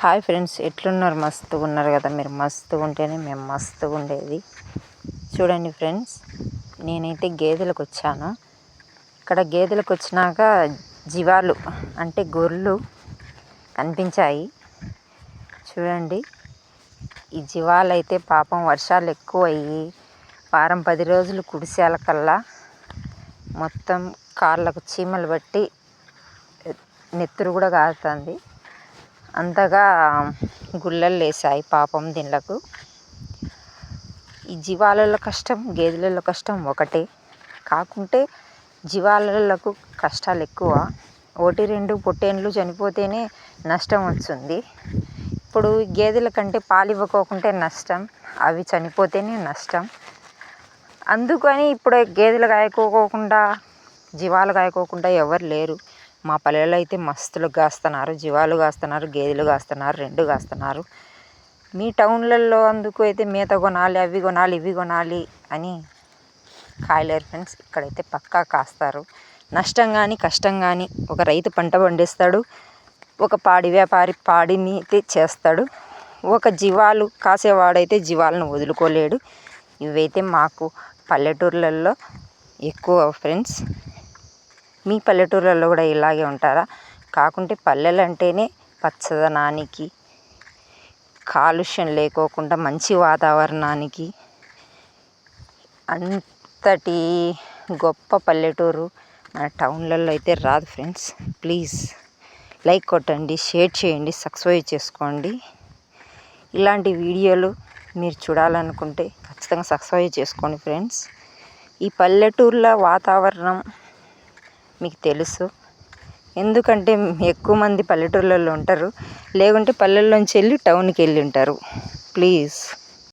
Hi friends ఎట్లున్నారు? మస్తుగా ఉన్నారు కదా మీరు? మస్తుగా ఉంటేనే మేము మస్తుగా ఉండేది. చూడండి ఫ్రెండ్స్ నేనైతే గేదెలకు వచ్చాను. ఇక్కడ గేదెలకు వచ్చినాక జీవాలు అంటే గొర్రెలు కనిపించాయి. చూడండి ఈ జీవాలు అయితే పాపం వర్షాలు ఎక్కువ అయ్యి వారం పది రోజులు కుడిసేల కల్లా మొత్తం కాళ్ళకు చీమలు పట్టి నెత్తురు కూడా కారుతుంది. అంతగా గుళ్ళలు లేసాయి పాపం దీనిలకు. ఈ జీవాలలో కష్టం గేదెలలో కష్టం ఒకటే. కాకుంటే జీవాలకు కష్టాలు ఎక్కువ. ఒకటి రెండు పొట్టేళ్ళు చనిపోతేనే నష్టం వస్తుంది. ఇప్పుడు గేదెల కంటే పాలు ఇవ్వకోకుంటే నష్టం అవి చనిపోతేనే నష్టం. అందుకని ఇప్పుడు గేదెలు కాయకోకుండా జీవాలు కాయకోకుండా ఎవరు లేరు. మా పల్లెల్లో అయితే మస్తులు కాస్తున్నారు జీవాలు కాస్తున్నారు గేదెలు కాస్తున్నారు రెండు కాస్తున్నారు. మీ టౌన్లలో అందుకు అయితే మేత కొనాలి అవి కొనాలి ఇవి కొనాలి అని కాయలేరు ఫ్రెండ్స్. ఇక్కడైతే పక్కా కాస్తారు. నష్టం కానీ కష్టం కానీ ఒక రైతు పంట పండిస్తాడు ఒక పాడి వ్యాపారి పాడిని అయితే చేస్తాడు ఒక జీవాలు కాసేవాడైతే జీవాలను వదులుకోలేడు. ఇవైతే మాకు పల్లెటూర్లలో ఎక్కువ ఫ్రెండ్స్. మీ పల్లెటూర్లలో కూడా ఇలాగే ఉంటారా? కాకుంటే పల్లెలు అంటేనే పచ్చదనానికి కాలుష్యం లేకోకుండా మంచి వాతావరణానికి అంతటి గొప్ప పల్లెటూరు మన టౌన్లలో అయితే రాదు ఫ్రెండ్స్. ప్లీజ్ లైక్ కొట్టండి షేర్ చేయండి సబ్స్క్రైబ్ చేసుకోండి. ఇలాంటి వీడియోలు మీరు చూడాలనుకుంటే ఖచ్చితంగా సబ్స్క్రైబ్ చేసుకోండి ఫ్రెండ్స్. ఈ పల్లెటూర్ల వాతావరణం మీకు తెలుసు. ఎందుకంటే ఎక్కువ మంది పల్లెటూర్లలో ఉంటారు. లేకుంటే పల్లెల్లోంచి వెళ్ళి టౌన్కి వెళ్ళి ఉంటారు. ప్లీజ్.